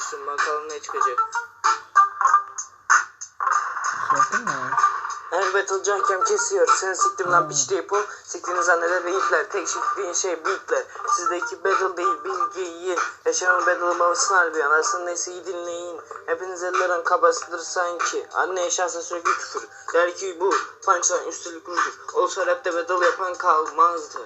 açtım bakalım ne çıkacak. Yaptın mı? Her battle kesiyor. Sen siktim lan piç deyip o. Siktiğini zanneder beyitler. Tek şifreyin şey beatler. Sizdeki battle değil bilgi yiyin. Yaşanan battle babasını harbi. Anasının nesiyi dinleyin. Hepiniz ellerin kabasıdır sanki. Anne yaşarsa sürekli küfür. Der ki bu punchline üstelik rudur. Olsa rapte battle yapan kalmazdı.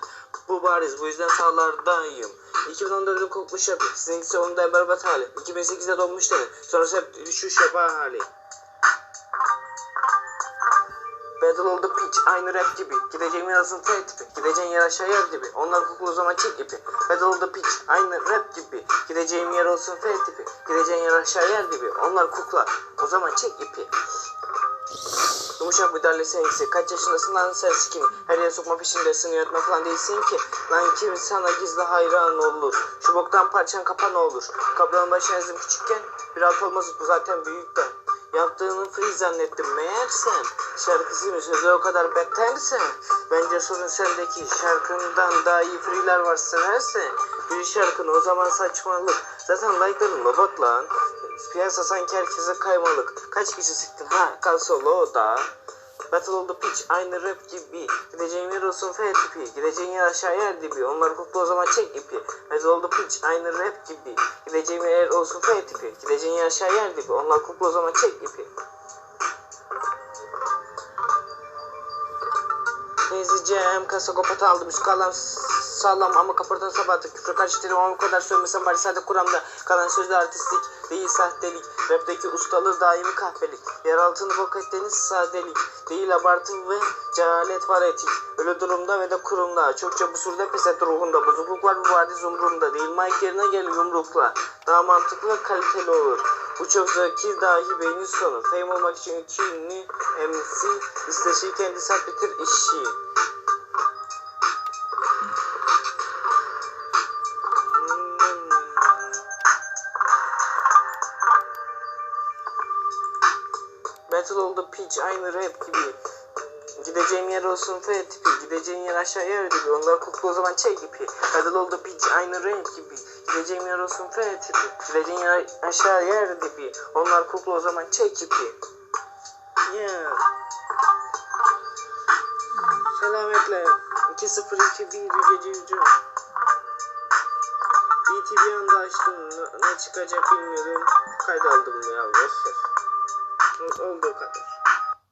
Bu bariz bu yüzden sağlardayım. 2014'ün kokmuş yapı. Sizinkisi onda berbat hali. 2008'de donmuş dene. Sonrası hep düşüş yapar hali. Battle oldu piç aynı rap gibi. Gideceğim yarasın T tipi. Gideceğin yer aşağı yer dibi Onlar kokulu zaman çek ipi. Battle oldu piç aynı rap gibi. Gideceğim yer olsun F tipi. Gideceğin yer aşağı yer dibi Onlar kukla o zaman çek ipi Yumuşak müdahale seninkisi Kaç yaşındasın lan sen sikini Her yere sokma peşindesin yönetmen falan değilsin ki. Lan kim sana gizli hayran olur? Şu boktan parçan kapan olur? Kaplanın başına ezdim küçükken Bir alt olmaz bu zaten büyükten Yaptığını free zannettim meğersem Şarkısıymış sözü o kadar beterse Bence sorun sendeki şarkından daha iyi freeler var severse Bir şarkını o zaman saçmalık. Zaten like'ların robot lan Piyasa sanki herkese kaymalık. Kaç kişi sıktın? Ha kal solo da. Battle oldu piç aynı rap gibi. Gideceğin yer olsun F tipi. Gideceğin yer aşağı yer dibi Onlar koklu o zaman çek ipi. Battle oldu piç aynı rap gibi. Gideceğin yer olsun F tipi. Gideceğin yer aşağı yer dibi Onlar koklu o zaman çek ipi Ezeceğim kasa kopata aldım. Üst kalan sağlam ama kaportan sabahtı küfre karşı terim ama bu kadar söylemesem bari sade kuramda kalan sözde artistik değil sahtelik. Rapteki ustalığı daimi kahpelik yer altını bok ettiğiniz sadelik değil abartı ve cehalet var etik. Öyle durumda ve de kurumda. Çokça bu surda pes et ruhunda. Bozukluk var bu vadi zumrumda. Değil mike yerine gel yumrukla. Daha mantıklı ve kaliteli olur. Bu çok zeki dahi beynin sonu. Fame olmak için iki ünlü MC isteşi kendi sat bitir işi Battle oldu pitch aynı rap gibi. Gideceğim yer olsun F tipi. Gideceğin yer aşağı yer gibi. Onlar koklu o zaman çek ipi. Battle oldu pitch aynı renk gibi. Gideceğim yer olsun F tipi. Gideceğin yer aşağı yer gibi. Onlar koklu o zaman çek ipi. Yeah. Selametle. 2-0-2-1 gece yüzü. BTV anda açtım. Ne- Ne çıkacak bilmiyorum. Kayda aldım ya. Boşver. Let's all go cut off.